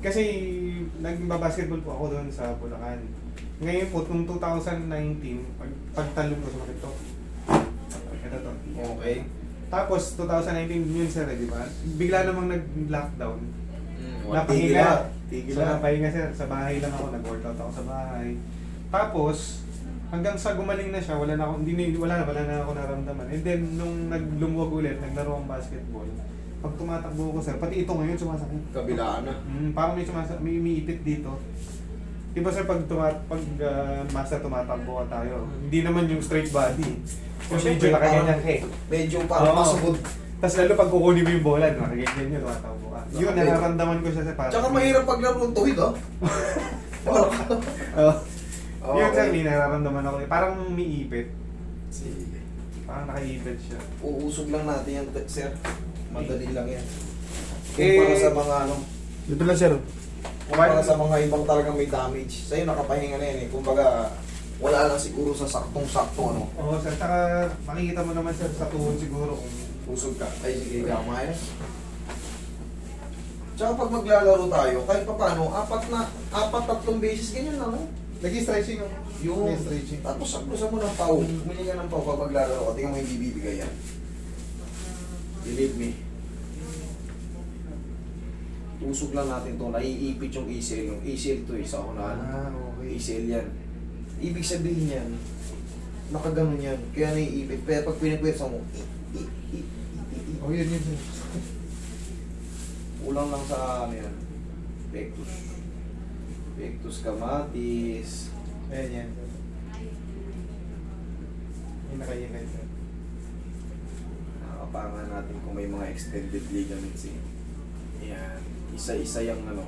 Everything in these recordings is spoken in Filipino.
Kasi nagbabasketball po ako doon sa Bulacan. Ngayon po, nung 2019, pag, pagtalon ko sa to. Ito to. Okay. Tapos 2019 yun sir, eh, di ba? Bigla namang nag-lockdown. Mm, Napahinga. Tigil So na. napahinga sir, sa bahay lang ako, nag-workout ako sa bahay. Tapos, hanggang sa gumaling na siya, wala na ako, hindi wala na, wala na ako naramdaman. And then, nung naglumuwag ulit, naglaro akong basketball, pag tumatakbo ko sir, pati ito ngayon sumasakit. Kabilaan na. Mm, parang may sumasa may umiipit dito. Di ba sir, pag, tumat pag ah, master tumatakbo ka tayo, hindi naman yung straight body. Syempre, medyo nakaganyan parang- ka eh. Medyo parang Oo. masugod. Tapos lalo pag kukunin mo yung bola, nakaganyan yun, tumatakbo ka. Yun, Nakapit. nararamdaman ko siya sa parang... Tsaka mahirap paglaro ng tuwid, oh. Ka. Oo. Yun sir, okay. may nararamdaman ako. Parang umiipit. Sige. Parang nakaipit siya. Uusog lang natin yan, sir. Madali lang yan. Eh, Kumpara sa mga ano, Dito lang sir. kumpara sa mga ibang talagang may damage. Sa'yo nakapahinga na yan eh. Kumbaga, wala lang siguro sa saktong-sakto ano. Oo sir, saka makikita mo naman sir sa tuhod siguro kung Usog ka. Ay, sige, ikaw, maayos. Tsaka pag maglalaro tayo, kahit pa paano, apat na, apat, tatlong beses, ganyan lang, oh. Nag-stretching ako. Yung, Nag-stretching. tapos saklusan mo ng pau. Bumili ka ng pau pag maglalaro ka. Tingnan mo yung bibigay yan. Believe me. Usog lang natin to. Naiipit yung ACL. Yung ACL to eh, sa unahan. Ah, okay. ACL yan. Ibig sabihin yan, nakaganon yan. Kaya naiipit. Pero pag pinipwersa mo. Oh, yun yun sir. Kulang lang sa ano yan. Pectus. Pectus kamatis. Ayan yan. Yung nakaingay Nakapangan natin kung may mga extended ligaments eh. Yan. Isa-isa yung ano.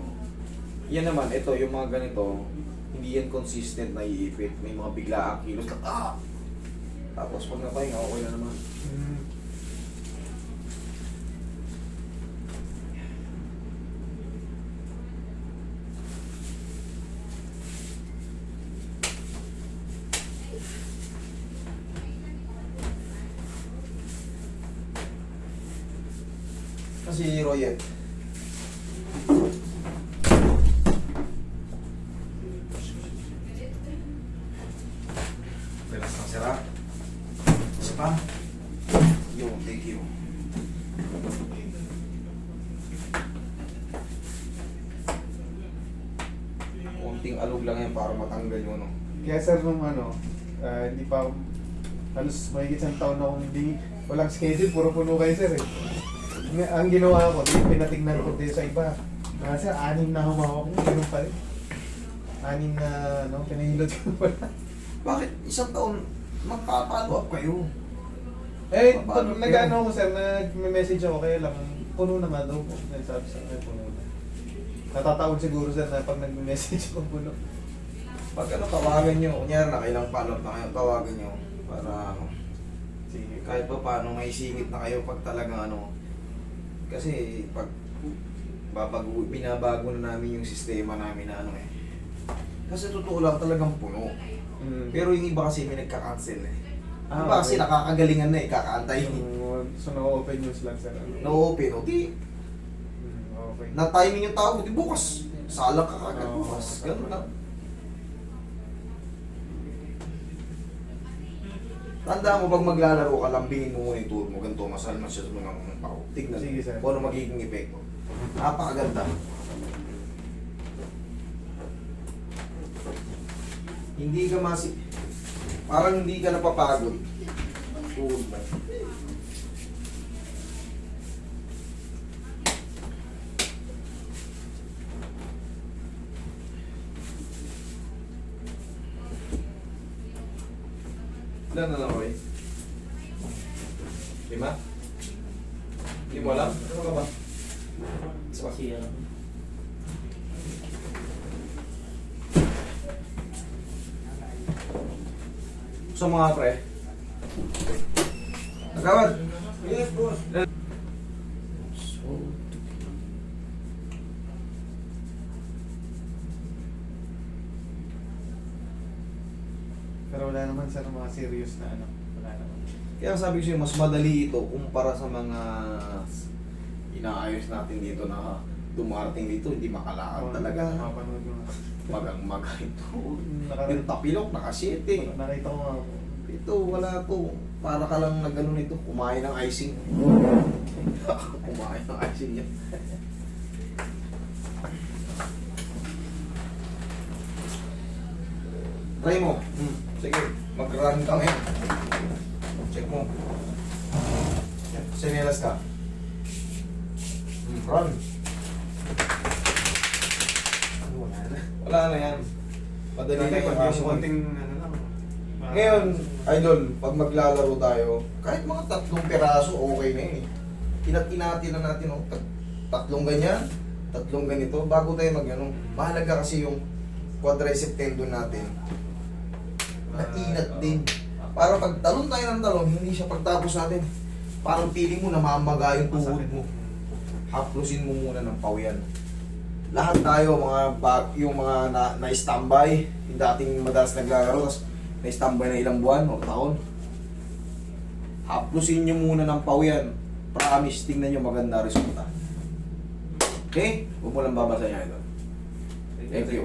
Yan naman, ito, yung mga ganito, hindi yan consistent na iipit. May mga bigla ang kilos. Ah! Tapos pag napahinga, okay na naman. Mm. Kasi Royet, Relax lang sira. Isa pa. Yun, thank you. Konting alog lang yan para matanggal yung ano. Kaya sir, nung ano, ah, hindi pa, halos mahigit isang taon na akong hindi, walang schedule, puro puno kayo sir eh. Ang ginawa ko, di, pinatignan ko din sa iba. Kasi anim na humawak mo, ganun pa rin. Anim na, ano, pinahilot ko pala. Bakit isang taon magpa-follow up kayo? Eh, Paano pag nag-ano ako sir, nag-message ako kaya lang, puno na nga daw po. Sabi sa akin, puno na. Natataon siguro sir na pag nag-message ako puno. Pag ano, tawagan nyo. Kunyari na kailang follow up na kayo, tawagan nyo. Para Sige. kahit pa paano may singit na kayo pag talagang ano. Kasi pag babago, binabago na namin yung sistema namin na ano eh. Kasi totoo lang talagang puno. Mm. Pero yung iba kasi may nagka-cancel eh. Ah, iba kasi okay. nakakagalingan na eh, kakaantay. Yung, so, no-open news lang sir. Ano? No-open, o di, Mm, okay. na timing yung tao, di bukas. Salang ka kagad bukas. Ganun lang. Tandaan mo pag maglalaro ka, lambingin mo muna yung tuhod mo. Ganito, masalman siya sa mga mga pao. Tignan Sige, sir. kung ano magiging epekto. Napakaganda. Hindi ka masi... Parang hindi ka napapagod. Tuhod mo. Ilan na lang, Roy? Lima? Hindi mo alam? Ano ka ba? Isa pa. Siya. Sa mga pre. Nagawad. Yes, boss. So, Pero wala naman sir mga serious na ano. Wala naman. kaya sabi ko sa'yo, mas madali ito kumpara sa mga inaayos natin dito na dumarating dito, hindi makalakad Oo, talaga. Mapanood ko nga. Magang maga ito. Naka- Yung tapilok, nakasete. Nakita ko nga. Ito, wala to. Para ka lang nag ano nito, kumain ng icing. kumain ng icing yan. Try mo. Hmm. Sige, mag-run ka ngayon. Check mo. Yan, Sinelas ka. Run. Wala na. Wala na yan. Madali na yung yung konting ano lang. Ngayon, idol, pag maglalaro tayo, kahit mga tatlong peraso, okay na yun eh. Inat-inati na natin, oh, tat- tatlong ganyan, tatlong ganito, bago tayo mag ano, mahalaga kasi yung quadricep tendon natin. Nainat din. Para pag talon tayo ng talon, hindi siya pagtapos natin. Parang feeling mo namamaga yung tuhod mo. Haplusin mo muna ng pawian. Lahat tayo, mga ba- yung mga na, na-standby, yung dating madalas naglalaro, tapos na-standby na ilang buwan o taon. Haplusin nyo muna ng pawian. Promise, tingnan nyo maganda resulta. Okay? Huwag mo lang babasahin ito. Thank you.